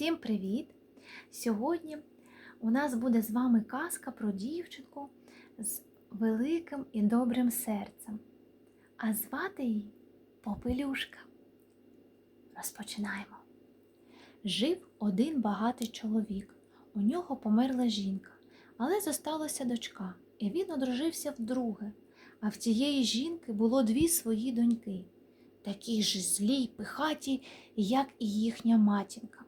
Усім привіт! Сьогодні у нас буде з вами казка про дівчинку з великим і добрим серцем, а звати її Попелюшка. Розпочинаємо. Жив один багатий чоловік. У нього померла жінка, але зосталася дочка, і він одружився вдруге. А в цієї жінки було дві свої доньки, такі ж злі й пихаті, як і їхня матінка.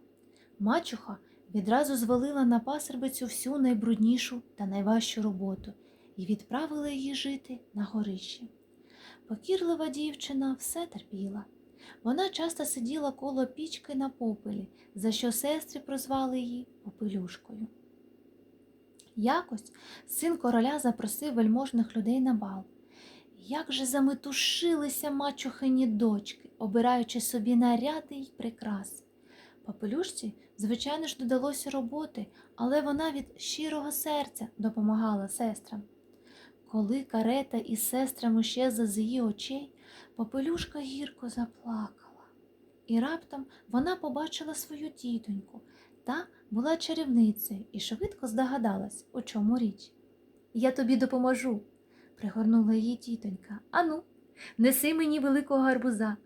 Мачуха відразу звалила на пасербицю всю найбруднішу та найважчу роботу і відправила її жити на горищі. Покірлива дівчина все терпіла. Вона часто сиділа коло пічки на попелі, за що сестри прозвали її попелюшкою. Якось син короля запросив вельможних людей на бал. Як же заметушилися мачухині дочки, обираючи собі наряди й прикраси. Попелюшці, звичайно ж, додалося роботи, але вона від щирого серця допомагала сестрам. Коли карета із сестрами щезла з її очей, попелюшка гірко заплакала. І раптом вона побачила свою тітоньку та була чарівницею і швидко здогадалась, у чому річ. Я тобі допоможу, пригорнула її тітонька. Ану, неси мені великого гарбуза.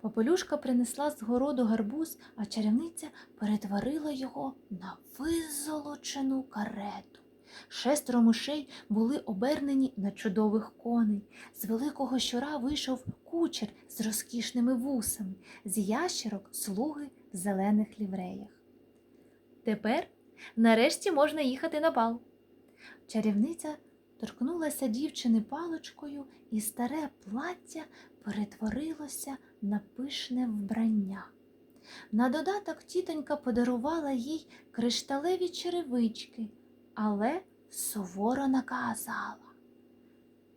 Попелюшка принесла з городу гарбуз, а чарівниця перетворила його на визолочену карету. Шестеро мишей були обернені на чудових коней. З великого щура вийшов кучер з розкішними вусами, з ящерок слуги в зелених лівреях. Тепер нарешті можна їхати на бал. Чарівниця торкнулася дівчини паличкою, і старе плаття перетворилося на пишне вбрання. На додаток тітонька подарувала їй кришталеві черевички, але суворо наказала.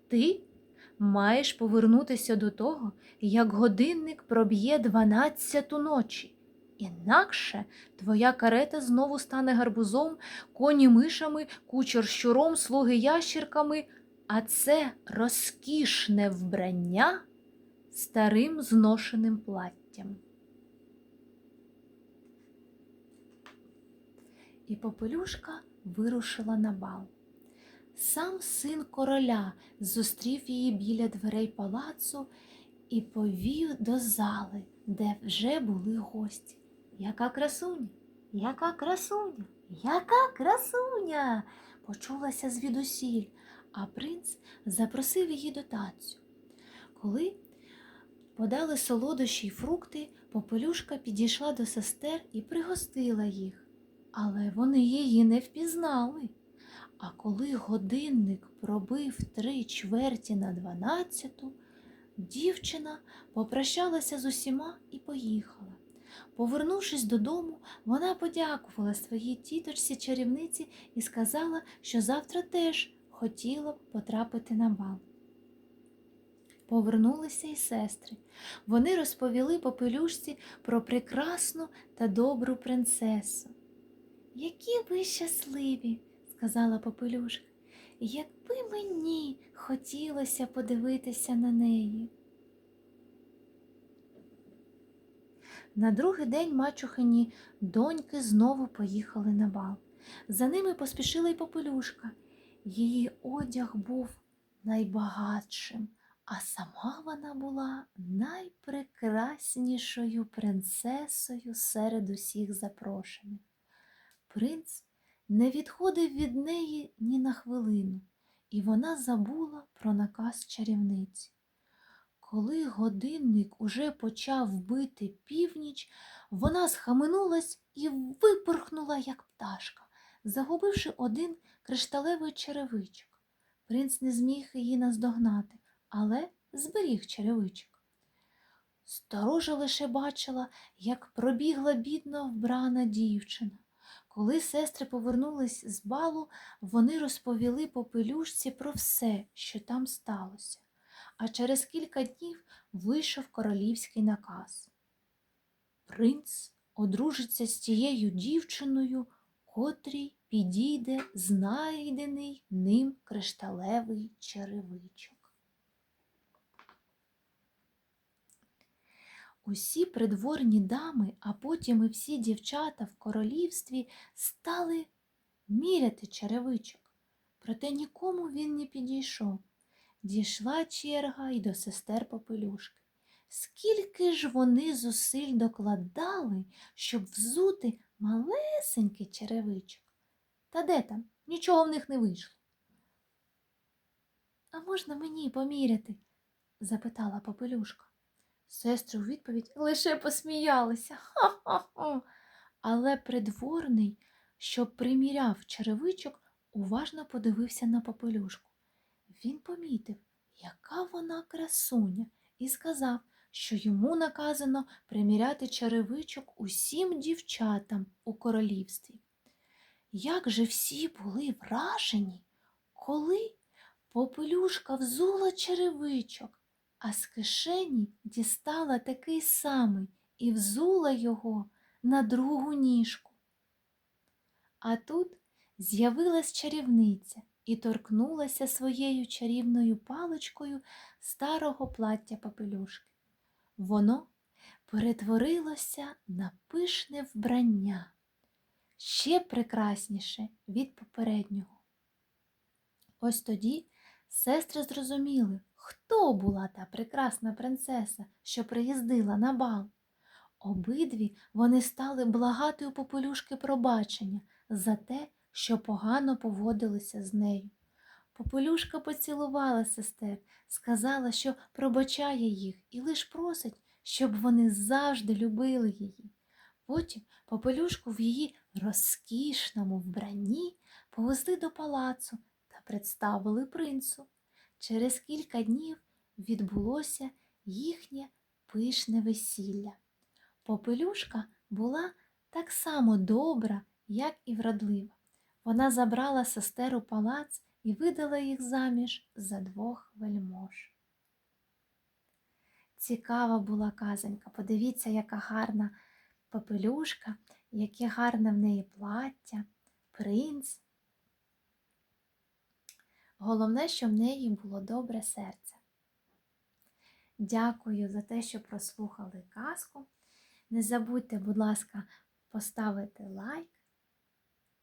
Ти маєш повернутися до того, як годинник проб'є дванадцяту ночі. Інакше твоя карета знову стане гарбузом, коні мишами, кучер щуром, слуги ящірками, а це розкішне вбрання старим зношеним платтям. І попелюшка вирушила на бал. Сам син короля зустрів її біля дверей палацу і повів до зали, де вже були гості. Яка красуня, яка красуня, яка красуня. почулася звідусіль, а принц запросив її до танцю. Коли подали солодощі й фрукти, попелюшка підійшла до сестер і пригостила їх, але вони її не впізнали. А коли годинник пробив три чверті на дванадцяту, дівчина попрощалася з усіма і поїхала. Повернувшись додому, вона подякувала своїй тіточці чарівниці і сказала, що завтра теж хотіла б потрапити на бал. Повернулися й сестри. Вони розповіли попелюшці про прекрасну та добру принцесу. Які ви щасливі, сказала попелюшка, якби мені хотілося подивитися на неї. На другий день мачухині доньки знову поїхали на бал. За ними поспішила й попелюшка. Її одяг був найбагатшим, а сама вона була найпрекраснішою принцесою серед усіх запрошених. Принц не відходив від неї ні на хвилину, і вона забула про наказ чарівниці. Коли годинник уже почав бити північ, вона схаменулась і випорхнула, як пташка, загубивши один кришталевий черевичок. Принц не зміг її наздогнати, але зберіг черевичок. Сторожа лише бачила, як пробігла бідна вбрана дівчина. Коли сестри повернулись з балу, вони розповіли попелюшці про все, що там сталося а через кілька днів вийшов королівський наказ. Принц одружиться з тією дівчиною, котрій підійде знайдений ним кришталевий черевичок. Усі придворні дами, а потім і всі дівчата в королівстві стали міряти черевичок. Проте нікому він не підійшов. Дійшла черга й до сестер Попелюшки. Скільки ж вони зусиль докладали, щоб взути малесенький черевичок. Та де там? Нічого в них не вийшло. А можна мені поміряти? запитала Попелюшка. Сестри у відповідь лише посміялися. Ха-ха-ха. Але придворний, що приміряв черевичок, уважно подивився на Попелюшку. Він помітив, яка вона красуня, і сказав, що йому наказано приміряти черевичок усім дівчатам у королівстві. Як же всі були вражені, коли Попелюшка взула черевичок, а з кишені дістала такий самий і взула його на другу ніжку. А тут з'явилась чарівниця і торкнулася своєю чарівною паличкою старого плаття Попелюшки. Воно перетворилося на пишне вбрання, ще прекрасніше від попереднього. Ось тоді сестри зрозуміли, хто була та прекрасна принцеса, що приїздила на бал. Обидві вони стали благати у попелюшки пробачення за те, що погано поводилися з нею. Попелюшка поцілувала сестер, сказала, що пробачає їх і лиш просить, щоб вони завжди любили її. Потім попелюшку в її розкішному вбранні повезли до палацу та представили принцу. Через кілька днів відбулося їхнє пишне весілля. Попелюшка була так само добра, як і вродлива. Вона забрала сестер у палац і видала їх заміж за двох вельмож. Цікава була казонька. Подивіться, яка гарна попелюшка, яке гарне в неї плаття, принц. Головне, що в неї було добре серце. Дякую за те, що прослухали казку. Не забудьте, будь ласка, поставити лайк.